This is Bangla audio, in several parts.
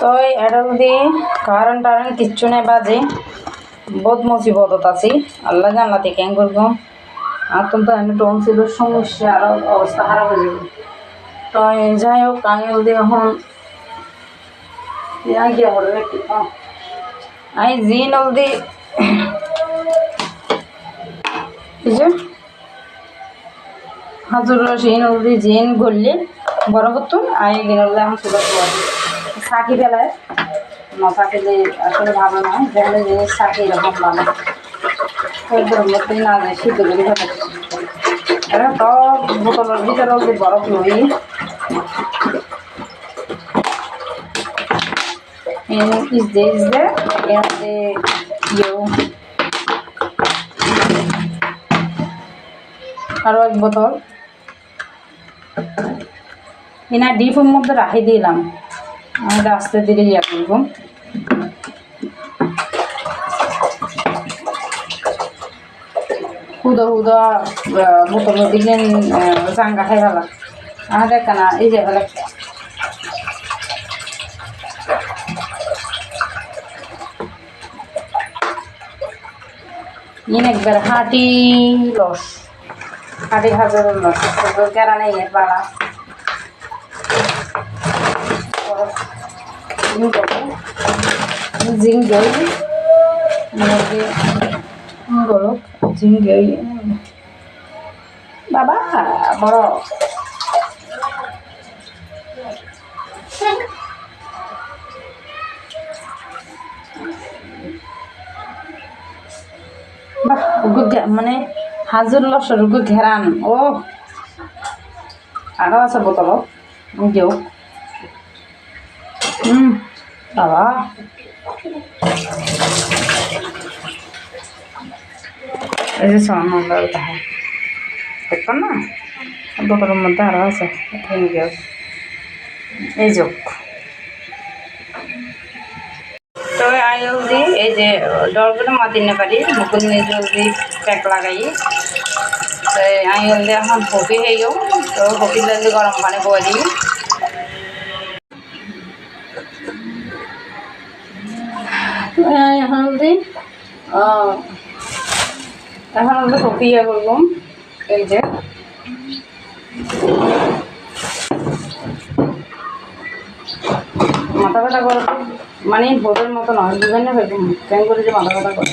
তো এটা যদি কারণ টারণ কিচ্ছু নেই বাজে। বহুত মুসিবতত আছি। আল্লাহ জানলাতে কেন করব আর তো এমনি টনসিলের সমস্যা আরও অবস্থা খারাপ হয়ে যাবে। তো যাই হোক আমি যদি এখন গিয়ে আমি জি নলদি হাজুর সেই জেন গড়লে বড় করতুন আই গেলে এখন সাকি বেলায়। মশা খেলে আসলে ভালো নয় যেখানে জিনিস থাকে এরকম ভালো। you আরও এক বোতল। এনা ডিপের মধ্যে রাখি দিলাম। আমি আস্তে ধীরে ইয়া করব হুদা হুদা বোতল দিলেন চাঙ্গা খাই ভালো। আর দেখ না, এই যে ভালো। ইন একবার হাঁটি লস। হাঁটি হাজার লস কেরা নেই বাড়া জিঙ্গল মুরগি গলো জিঙ্গল বাবা বড় মানে হাজুর লসর ঘেরান ও আরও আছে বোতল কেউ হুম বাবা। এই যে ছয় নম্বর তাহলে দেখো না? বোতলের মধ্যে আরও আছে কেউ এই যোগ তো জলদি, এই যে ডরগুলো মাতি না পারি, মুকুল নিয়ে জলদি প্যাক লাগাই। তো আমি জলদি এখন হপি হয়ে যাও তো হপি জলদি গরম পানি বয়ে দিই। এখন জলদি হপি ইয়ে এই যে। মাথা ব্যথা করে মানে ভোটের মতো নয় বুঝেন না কেন করে যে মাথা ব্যথা করে।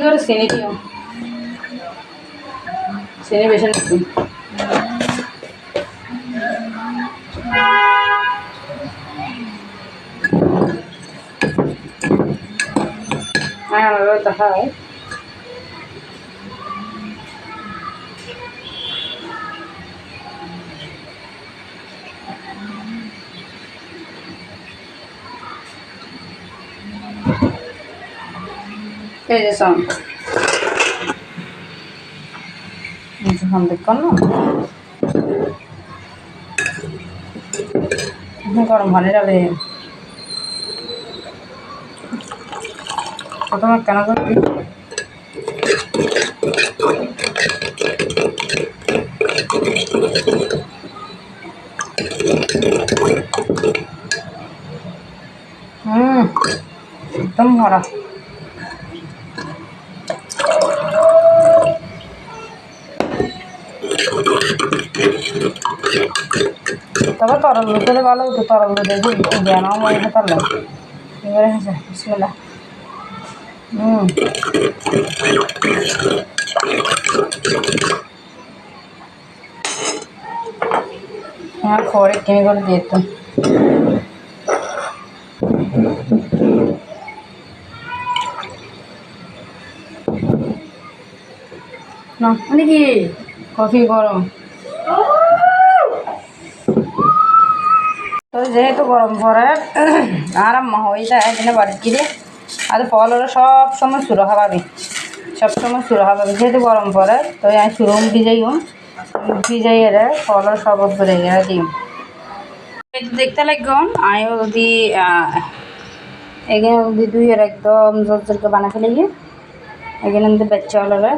করে চিনি দিও চিনি বেশি নাকি হ্যাঁ ওটা হয় এই যে শোন যখন দেখো না গরম পানি ডালে প্রথমে কেন করবি? হুম, একদম ভরা। তবে তরল দুধে ভালো হতো তরল দুধে দেন, আমার এটা তরল এবারে হয়েছে, বিসমিল্লাহ। হুম। হ্যাঁ পরে কিনে করে দিয়ে না মানে কি? কফি গরম। তো যেহেতু গরম পরে আরাম হয়ে যায় এখানে বাড়ির গিয়ে আর ফল হলো সব সময় সুরো খাবাবি সব সময় সুরো খাবাবি যেহেতু গরম পরে, তো আমি সুরম ভিজাই ভিজাই এর ফল শরবত করে গেলে দিম। এই তো দেখতে লাগন আমি যদি এখানে যদি দুই এর একদম জোর জোরকে বানা ফেলে গিয়ে এখানে মধ্যে বাচ্চা হলে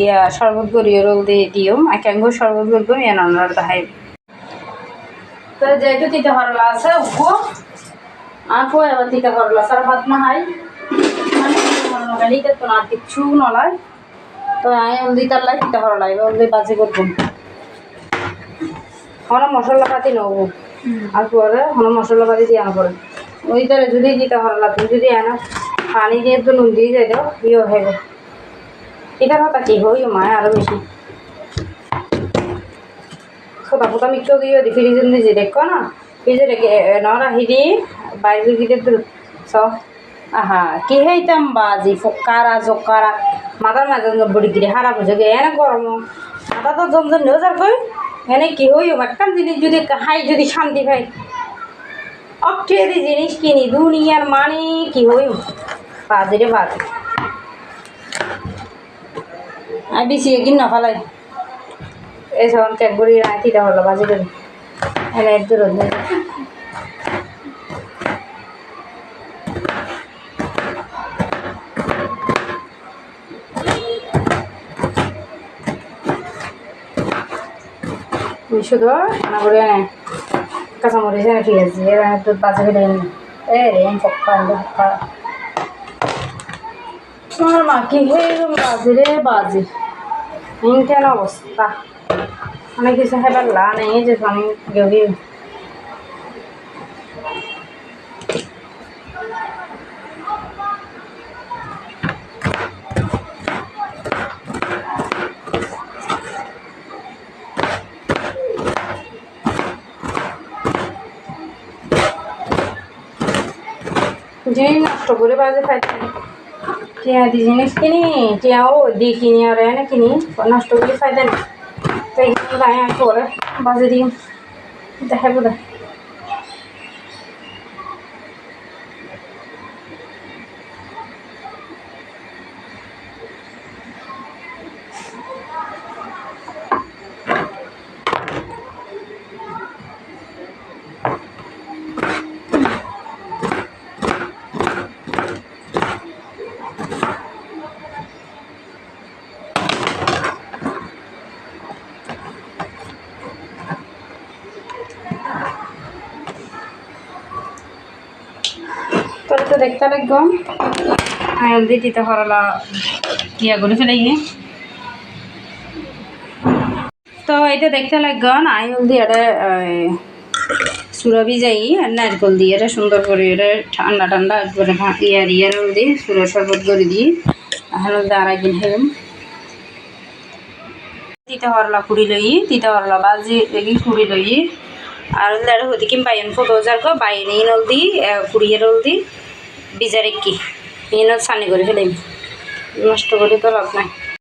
ইয়া, শরবত করি রোল দিয়ে দিও। একাঙ্গ শরবত করব ইয়া নন্নার তাহাই তো যেহেতু তিতে হরলা আছে উকো আপো এবার তিতে হরলা সারা ভাত না হাই। মানে তো আর কিচ্ছু নলায়। তো আমি হলদি তারলাই তিতে হরলা এবার হলদি বাজি করব হন মশলা পাতি নেব আর পরে হন মশলা পাতি দিয়ে আনা পরে ওই তারে যদি দিতে হরলা তুমি যদি আনা, পানি দিয়ে তো নুন দিয়ে যাই দাও ইয়ে হয়ে গেল। এটা কথা কি হই মায় আরও বেশি। দিয়ে দেখো না ফ্রিজে রেখে নরা হিদি বাইরে দিকে তো স আহা কি হইতাম বাজি ফকারা জকারা মাথার মাঝে বড়ি গিরে হারা বুঝে গে, এনে গরম মাথা তো জমজন নেও যার কই এনে কি হই একখান জিনিস যদি হাই যদি শান্তি পাই অক্ষেদি জিনিস কিনি দুনিয়ার মানে কি হই বাজিরে বাজি। আমি বেশি কিন না এই সব ক্যাডবুরি রাঁতিটা হলো বাজি করে। এনে একটু রোদ শুধু না করে কাঁচামরিচ এনে ঠিক আছে, এর একটু বাজি করে এ রে পক্কা পক্কা আমার মা কি হয়ে বাজি রে, বাজি। কেন অবস্থা? অনেক কিছু হেবার লা নেই, যে আমি গভীর জিনিস নষ্ট করে বাজে খাইতে টিয়া দি জিনিস কিনি, টিয়াও দি কিনি আর এনে কিনি, নষ্ট করে ফায়দা নেই তাই গায়ে আর পরে দেখতে লাগবো হলদি দিতে হরলা ইয়া করে ফেলে তো এটা দেখতে লাগবেন আই হলদি এটা সুরভি যাই আর নারকল দিয়ে এটা সুন্দর করে এটা ঠান্ডা ঠান্ডা একবারে ইয়ার ইয়ার হলদি সুরের শরবত করে দিই হলদি আর একদিন হেলাম তিতে হরলা কুড়ি লই তিতে হরলা বাজি এগি কুড়ি লই। আর হলদি হদি কিম বাইন ফটো যার বাইরে হলদি কুড়িয়ে হলদি বিজারে কি? এনে সানি করে ফেলাম নষ্ট করে তো লাভ নাই।